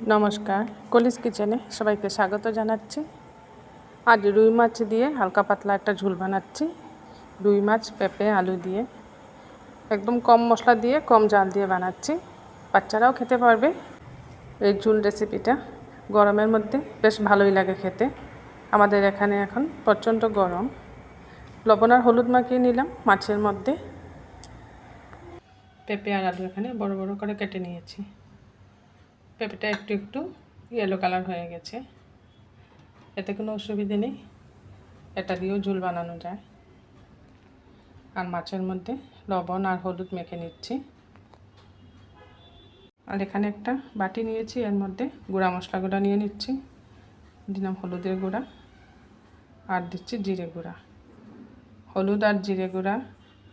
নমস্কার, কলিস কিচেনে সবাইকে স্বাগত জানাচ্ছি। আজ রুই মাছ দিয়ে হালকা পাতলা একটা ঝোল বানাচ্ছি। রুই মাছ, পেঁপে, আলু দিয়ে। একদম কম মশলা দিয়ে, কম জাল দিয়ে বানাচ্ছি। বাচ্চারাও খেতে পারবে এই ঝুল রেসিপিটা। গরমের মধ্যে বেশ ভালোই লাগে খেতে। আমাদের এখানে এখন প্রচণ্ড গরম। লবণ আর হলুদ মাখিয়ে নিলাম মাছের মধ্যে। পেঁপে আর আলু এখানে বড় বড় করে কেটে নিয়েছি। পেঁপেটা একটু একটু ইয়েলো কালার হয়ে গেছে। এতে কোনো অসুবিধে নেই। এটা দিয়েও ঝুল বানানো যায়। আর মাছের মধ্যে লবণ আর হলুদ মেখে নিচ্ছি। আর এখানে একটা বাটি নিয়েছি, এর মধ্যে গুঁড়া মশলা গুঁড়া নিয়ে নিচ্ছি। দিলাম হলুদের গুঁড়া আর দিচ্ছি জিরে গুঁড়া। হলুদ আর জিরে গুঁড়া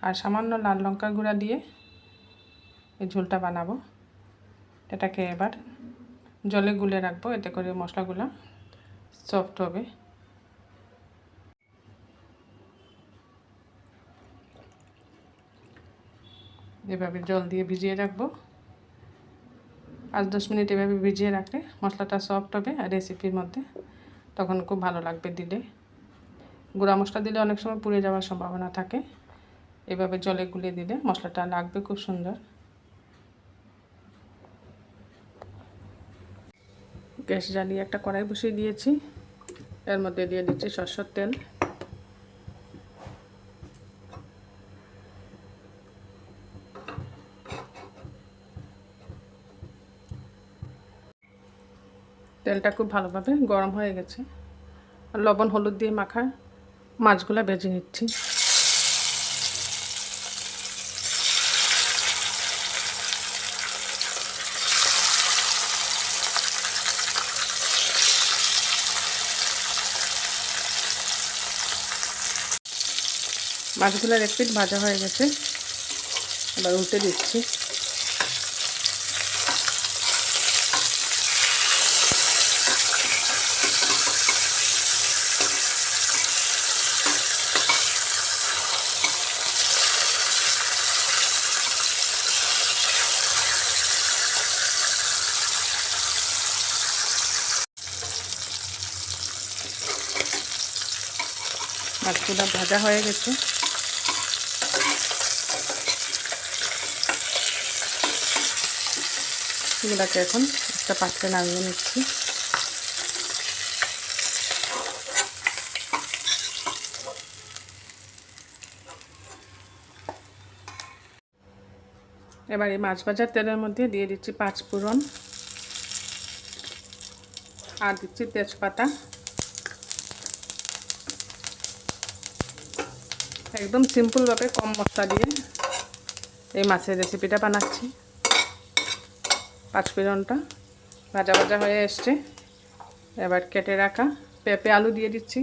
আর সামান্য লাল লঙ্কার গুঁড়া দিয়ে এই ঝোলটা বানাবো। এটাকে এবার জলে গুলে রাখব, এতে করে মশলাগুলো সফট হবে। এভাবে জল দিয়ে ভিজিয়ে রাখব। পাঁচ দশ মিনিট এভাবে ভিজিয়ে রাখলে মশলাটা সফট হবে আর রেসিপির মধ্যে তখন খুব ভালো লাগবে দিলে। গুঁড়া মশলা দিলে অনেক সময় পুড়ে যাওয়ার সম্ভাবনা থাকে। এভাবে জলে গুলে দিলে মশলাটা লাগবে খুব সুন্দর। গ্যাস জ্বালিয়ে একটা কড়াই বসিয়ে দিয়েছি। এর মধ্যে দিয়ে দিচ্ছি সরষের তেল। তেলটা খুব ভালোভাবে গরম হয়ে গেছে। আর লবণ, হলুদ দিয়ে মাখা মাছগুলো ভেজে নিচ্ছি। মাছগুলোর এক পিঠ ভাজা হয়ে গেছে। এবার উল্টে দিচ্ছি। মাছগুলো ভাজা হয়ে গেছে। এগুলাকে এখন একটা পাত্রে নামিয়ে নিচ্ছি। এবার এই মাছ ভাজার তেলের মধ্যে দিয়ে দিচ্ছি পাঁচ ফোড়ন। আর দিচ্ছি তেজপাতা। একদম সিম্পলভাবে কম মশলা দিয়ে এই মাছের রেসিপিটা বানাচ্ছি। পাঁচফোড়নটা ভাজা ভাজা হয়ে এসছে। এবার কেটে রাখা পেঁপে আলু দিয়ে দিচ্ছি।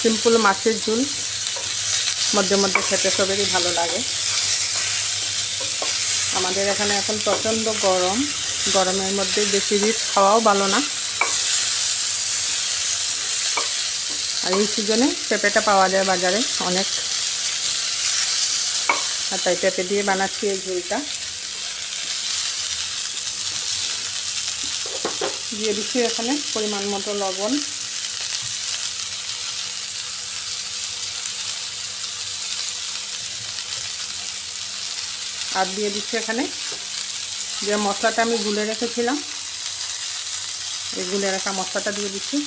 সিম্পল মাছের ঝুল। মধ্যে মধ্যে খেতে সবেরই ভালো লাগে। আমাদের এখানে এখন প্রচণ্ড গরম। গরমের মধ্যে বেশি রিচ খাওয়াও ভালো না। আর এই সিজনে পেঁপেটা পাওয়া যায় বাজারে অনেক। আর তাই পেঁপে দিয়ে বানাচ্ছি এই ঝুলটা। দিয়ে দিচ্ছি এখানে পরিমাণ মতো লবণ। আর দিয়ে দিচ্ছি এখানে। যে মশলাটা আমি গুলে রেখেছিলাম, এই গুলে রাখা মশলাটা দিয়ে দিচ্ছি।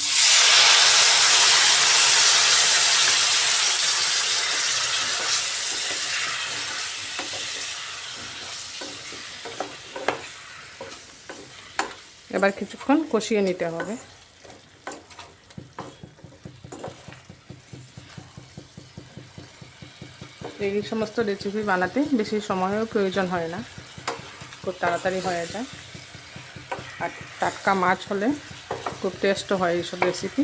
এবার কিছুক্ষণ কষিয়ে নিতে হবে। এই সমস্ত রেসিপি বানাতে বেশি সময়ও প্রয়োজন হয় না। খুব তাড়াতাড়ি হয়ে যায়। আর টাটকা মাছ হলে খুব টেস্টও হয় এইসব রেসিপি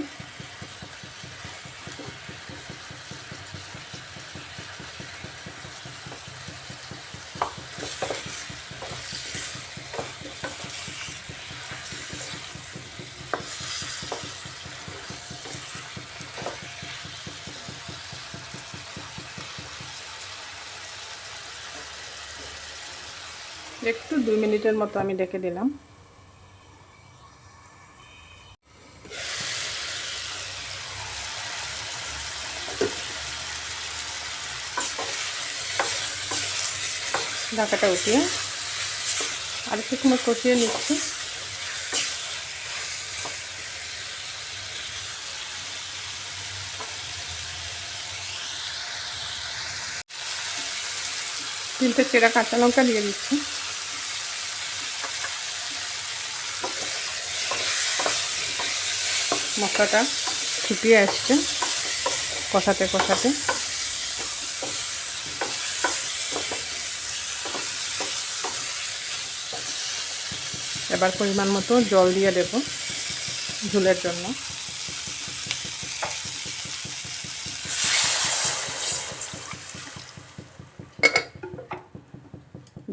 একটু দুই মিনিটের মতো আমি ডেকে দিলাম। ঢাকাটা উঠিয়ে আর একটু সময় কষিয়ে নিচ্ছি। তিনটে চেরা কাঁচা লঙ্কা দিয়ে দিচ্ছি। মশলাটা ফুটিয়ে আসছে কষাতে কষাতে। এবার পরিমাণ মতো জল দিয়ে দেব ঝুলের জন্য।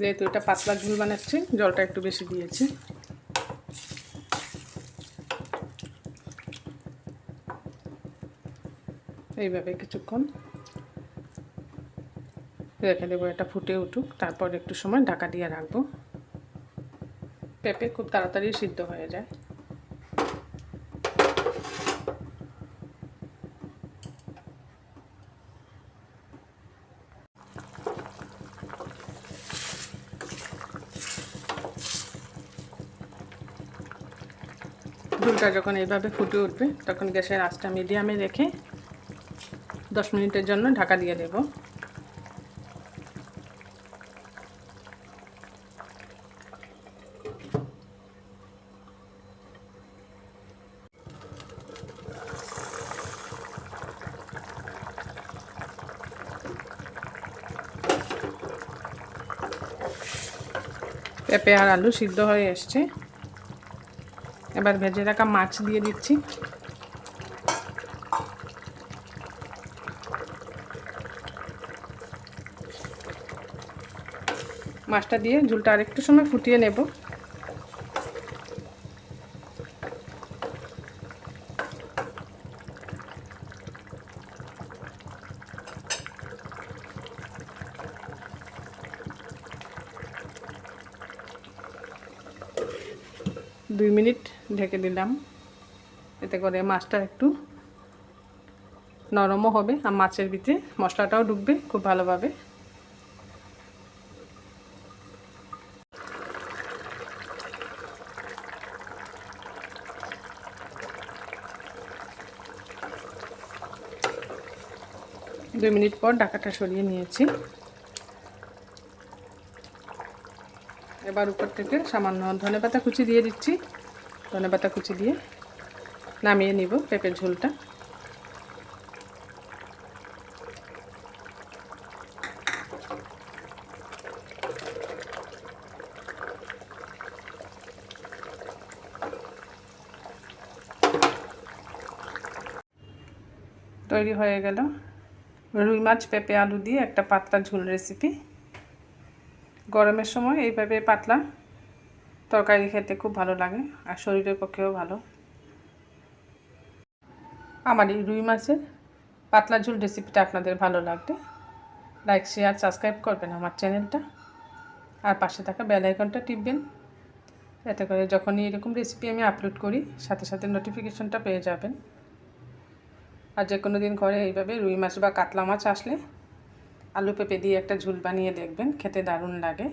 যেহেতু এটা পাতলা ঝুল বানাচ্ছি, জলটা একটু বেশি দিয়েছি। এইভাবে কিছুক্ষণ। রেখে দেবো এটা ফুটে উঠুক, তারপর একটু সময় ঢাকা দিয়ে রাখব। পেঁপে খুব তাড়াতাড়ি সিদ্ধ হয়ে যায়। ঝুলটা যখন এইভাবে ফুটে উঠবে, তখন গ্যাসের আঁচটা মিডিয়ামে রেখে দশ মিনিটের জন্য ঢাকা দিয়ে দেব। পেঁপে আর আলু সিদ্ধ হয়ে এসছে। এবার ভেজে রাখা মাছ দিয়ে দিচ্ছি। মাছটা দিয়ে ঝুলটা আরেকটু সময় ফুটিয়ে নেব। দুই মিনিট ঢেকে দিলাম। এতে করে মাছটা একটু নরমও হবে আর মাছের ভিতরে মশলাটাও ঢুকবে খুব ভালোভাবে। দুই মিনিট পর ডাকাটা সরিয়ে নিয়েছি। এবার উপর থেকে সামান্য ধনে পাতা কুচি দিয়ে দিচ্ছি। ধনে পাতা কুচি দিয়ে নামিয়ে নিব পেঁপের ঝোলটা। তৈরি হয়ে গেল। রুই মাছ, পেঁপে, আলু দিয়ে একটা পাতলা ঝোল রেসিপি গরমের সময় এইভাবে পাতলা তরকারি খেতে খুব ভালো লাগে আর শরীরের পক্ষেও ভালো। আমার এই রুই মাছের পাতলা ঝোল রেসিপিটা আপনাদের ভালো লাগলে লাইক শেয়ার সাবস্ক্রাইব করবেন আমার চ্যানেলটা আর পাশে থাকা বেল আইকনটা টিপবেন। এতে করে যখনই এরকম রেসিপি আমি আপলোড করি, সাথে সাথে নোটিফিকেশনটা পেয়ে যাবেন। আর যে কোনো দিন ঘরে এইভাবে রুই মাছ বা কাতলা মাছ আসলে আলু পেঁপে দিয়ে একটা ঝুল বানিয়ে দেখবেন, খেতে দারুণ লাগে।